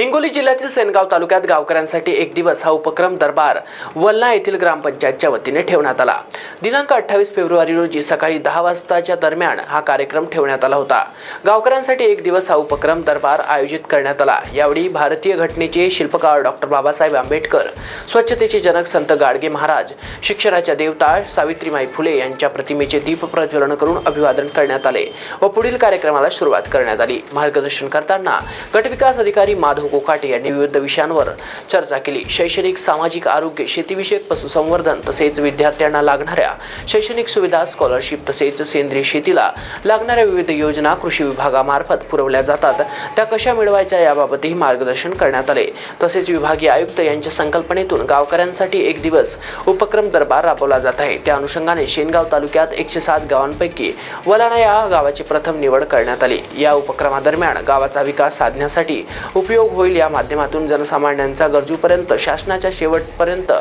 हिंगोली जिल्ह्यातील सेनगाव तालुक्यात गावकऱ्यांसाठी एक दिवस हा उपक्रम दरबार वल्ला येथील ग्रामपंचायतच्या वतीने ठेवण्यात आला. दिनांक अठ्ठावीस फेब्रुवारी रोजी सकाळी दहा वाजताच्या दरम्यान हा कार्यक्रम ठेवण्यात आला होता. गावकऱ्यांसाठी एक दिवस हा उपक्रम दरबार आयोजित करण्यात आला. यावेळी भारतीय घटनेचे शिल्पकार डॉक्टर बाबासाहेब आंबेडकर स्वच्छतेचे जनक संत गाडगे महाराज शिक्षणाच्या देवता सावित्रीमाई फुले यांच्या प्रतिमेचे दीप प्रज्वलन करून अभिवादन करण्यात आले व पुढील कार्यक्रमाला सुरुवात करण्यात आली. मार्गदर्शन करताना गटविकास अधिकारी माधव कोकाटे यांनी विविध विषयांवर चर्चा केली. शैक्षणिक सामाजिक आरोग्य शेतीविषयक पशुसंवर्धन तसेच विद्यार्थ्यांना लागणाऱ्या शैक्षणिक सुविधा स्कॉलरशिप तसेच सेंद्रिय शेतीला लागणाऱ्या विविध योजना कृषी विभागामार्फत पुरवल्या जातात. त्या कशा मिळवायच्या याबाबतही मार्गदर्शन करण्यात आले. तसेच विभागीय आयुक्त यांच्या संकल्पनेतून गावकऱ्यांसाठी एक दिवस उपक्रम दरबार राबवला जात आहे. त्या अनुषंगाने शेनगाव तालुक्यात एकशे सात गावांपैकी वलाणा या गावाची प्रथम निवड करण्यात आली. या उपक्रमादरम्यान गावाचा विकास साधण्यासाठी उपयोग होईल या माध्यमातून जनसामान्यांचा गरजूपर्यंत शासनाच्या शेवटपर्यंत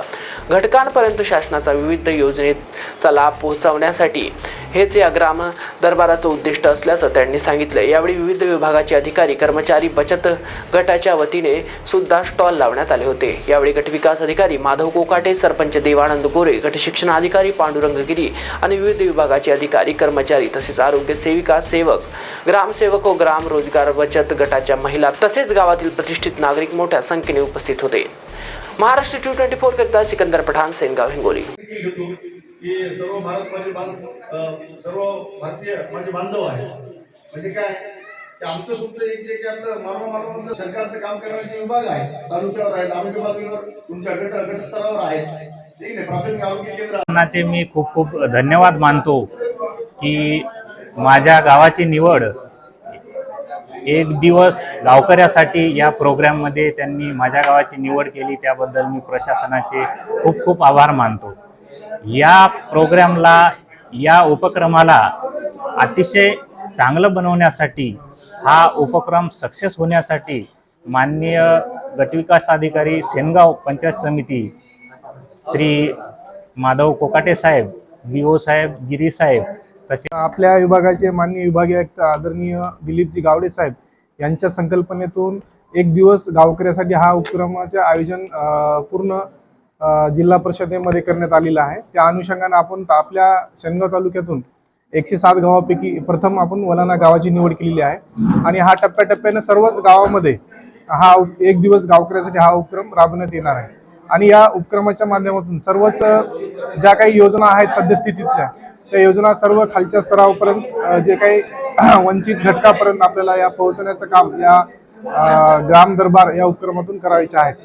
घटकांपर्यंत शासनाचा विविध योजनेचा लाभ पोहोचवण्यासाठी. हेच या ग्राम दरबाराचं उद्दिष्ट असल्याचं त्यांनी सांगितलं. यावेळी विविध विभागाचे अधिकारी कर्मचारी बचत गटाच्या वतीने सुद्धा स्टॉल लावण्यात आले होते. यावेळी गटविकास अधिकारी माधव कोकाटे सरपंच देवानंद गोरे गटशिक्षण अधिकारी पांडुरंग गिरी आणि विविध विभागाचे अधिकारी कर्मचारी तसेच आरोग्य सेविका सेवक ग्रामसेवक व ग्राम रोजगार बचत गटाच्या महिला तसेच गावातील प्रतिष्ठित नागरिक मोठ्या संख्येने उपस्थित होते. महाराष्ट्र टू ट्वेंटी फोर करता सिकंदर पठाण सेनगाव हिंगोली. की सर्व भारत माझे बांध सर्व भारतीय माझे बांधव आहे म्हणजे काय की आमचं तुमचं एक जे की आपलं मानवा मानवामधलं सरकारचं काम करणारे विभाग आहे तालुक्यावर आहेत आरोग्य पातळीवर तुमच्या गट गटस्तरावर आहेत. ठीक आहे प्राथमिक आरोग्य केंद्र. मी खूप खूप धन्यवाद मानतो की माझ्या गावाची निवड एक दिवस गावकऱ्यासाठी या प्रोग्राममध्ये त्यांनी माझ्या गावाची निवड केली त्याबद्दल मी प्रशासनाचे खूप खूप आभार मानतो. या प्रोग्रामला या उपक्रमाला अतिशय चांगलं बनवण्यासाठी हा उपक्रम सक्सेस होण्यासाठी माननीय गटविकास अधिकारी सेनगाव पंचायत समिती श्री माधव कोकाटे साहेब बी ओ साहेब गिरी साहेब तसे आपल्या विभागाचे माननीय विभागीय आयुक्त आदरणीय दिलीपजी गावडे साहेब यांच्या संकल्पनेतून एक दिवस गावकऱ्यासाठी हा उपक्रमाचे आयोजन पूर्ण जिल्हा परिषदेमध्ये करण्यात आलेलं आहे. त्या अनुषंगाने आपण आपल्या शनगाव तालुक्यातून एकशे सात गावापैकी प्रथम आपण वलाना गावाची निवड केलेली आहे. आणि हा टप्प्याटप्प्याने सर्वच गावामध्ये हा उप- एक दिवस गावकऱ्यासाठी हा उपक्रम राबवण्यात येणार आहे. आणि या उपक्रमाच्या माध्यमातून सर्वच ज्या काही योजना आहेत सद्यस्थितीतल्या त्या योजना सर्व खालच्या स्तरापर्यंत जे काही वंचित घटकापर्यंत आपल्याला या पोहोचवण्याचं काम या ग्राम दरबार या उपक्रमातून करायचे आहेत.